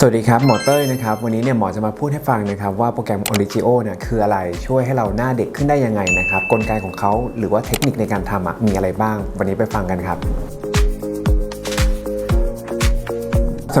สวัสดีครับ หมอเต้ยนะครับ วันนี้เนี่ยหมอจะมาพูดให้ฟังนะครับ ว่าโปรแกรม Origio เนี่ยคืออะไรช่วยให้เราหน้าเด็กขึ้นได้ยังไงนะครับ กลไกของเขาหรือว่าเทคนิคในการทำอะมีอะไรบ้าง วันนี้ไปฟังกันครับ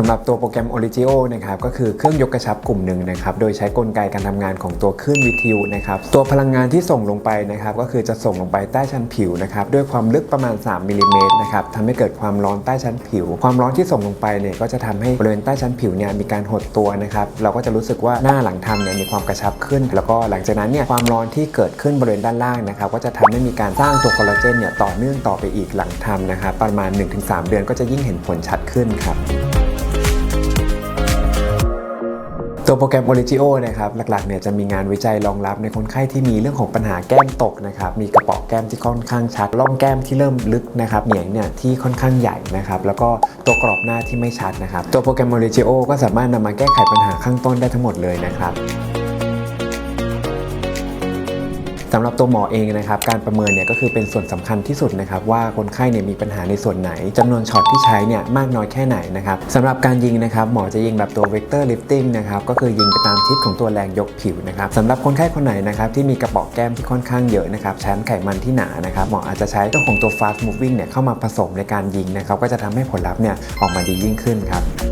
สำหรับตัวโปรแกรม Origio นะครับก็คือเครื่องยกกระชับกลุ่มหนึ่งนะครับโดยใช้กลไกการทำงานของตัวคลื่นวิทยุนะครับตัวพลังงานที่ส่งลงไปนะครับก็คือจะส่งลงไปใต้ชั้นผิวนะครับด้วยความลึกประมาณ 3มิลลิเมตรนะครับทำให้เกิดความร้อนใต้ชั้นผิว ความร้อนที่ส่งลงไปเนี่ยก็จะทำให้บริเวณใต้ชั้นผิวเนี่ยมีการหดตัวนะครับเราก็จะรู้สึกว่าหน้าหลังทำเนี่ยมีความกระชับขึ้น แล้วก็หลังจากนั้นเนี่ยความร้อนที่เกิดขึ้นบริเวณด้านล่างนะครับก็จะทำให้มีการสร้างตัวคอลลาเจนเนี่ยต่อเนื่องต่อไปอีกหลังทำนะครับประมาณ 1-3 เดือนก็จะยิ่งเห็นผลชัดขึ้นครับ ตัวโปรแกรม Origio นะครับหลักๆเนี่ยจะมีงานวิจัยรองรับในคนไข้ที่มีเรื่องของปัญหาแก้มตกนะครับมีกระเป๋อแก้มที่ค่อนข้างชัดร่องแก้มที่เริ่มลึกนะครับเหนียงเนี่ยที่ค่อนข้างใหญ่นะครับแล้วก็ตัวกรอบหน้าที่ไม่ชัดนะครับตัวโปรแกรม Origio ก็สามารถนำมาแก้ไขปัญหาข้างต้นได้ทั้งหมดเลยนะครับำหรับตัวหมอเองนะครับการประเมินเนี่ยก็คือเป็นส่วนสำคัญที่สุดนะครับว่าคนไข้เนี่ยมีปัญหาในส่วนไหนจำนวนช็อตที่ใช้เนี่ยมากน้อยแค่ไหนนะครับสำหรับการยิงนะครับหมอจะยิงแบบตัว vector lifting นะครับก็คือยิงไปตามทิศของตัวแรงยกผิวนะครับสำหรับคนไข้คนไหนนะครับที่มีกระป๋อแก้มที่ค่อนข้างเยอะนะครับชั้นไขมันที่หนานะครับหมออาจจะใช้ตัวของตัว fast moving เนี่ยเข้ามาผสมในการยิงนะครับก็จะทำให้ผลลัพธ์เนี่ยออกมาดียิ่งขึ้นครับ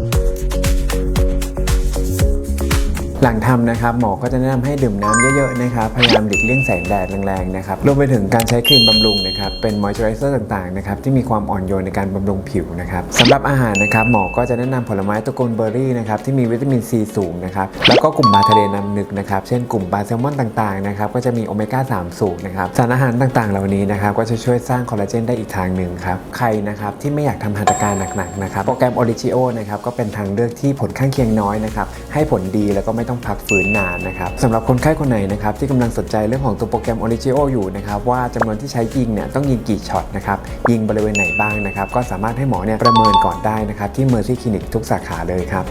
หลังทำนะครับหมอก็จะแนะนำให้ดื่มน้ำเยอะๆนะครับพยายามหลีกเลี่ยงแสงแดดแรงๆนะครับรวมไปถึงการใช้ครีมบำรุงนะครับเป็นมอยเจอไรเซอร์ต่างๆนะครับที่มีความอ่อนโยนในการบำรุงผิวนะครับสำหรับอาหารนะครับหมอก็จะแนะนำผลไม้ตระกูลเบอร์รี่นะครับที่มีวิตามินซีสูงนะครับแล้วก็กลุ่มปลาทะเลน้ำนึกนะครับเช่นกลุ่มปลาแซลมอนต่างๆนะครับก็จะมีโอเมก้า3สูงนะครับสารอาหารต่างๆ เหล่านี้นะครับก็จะช่วยสร้างคอลลาเจนได้อีกทางหนึ่งครับใครนะครับที่ไม่อยากทำหัตถการหนักๆนะครับโปรแกรม Origio นะครับก็เป็นทางเลือกที่ผลข้างเคียงน้อยนะครับให้ผลดีแล้วก็ไม่ต้องพักฟื้นนานนะครับสำหรับคนไข้คนไหนนะครับที่กำลังสนใจเรื่องของตัวโปรแกรม Origio อยู่นะครับว่าจำนวนที่ใช้ยิงเนี่ยต้องยิงกี่ช็อตนะครับยิงบริเวณไหนบ้างนะครับก็สามารถให้หมอเนี่ยประเมินก่อนได้นะครับที่ Mercy Clinic ทุกสาขาเลยครับ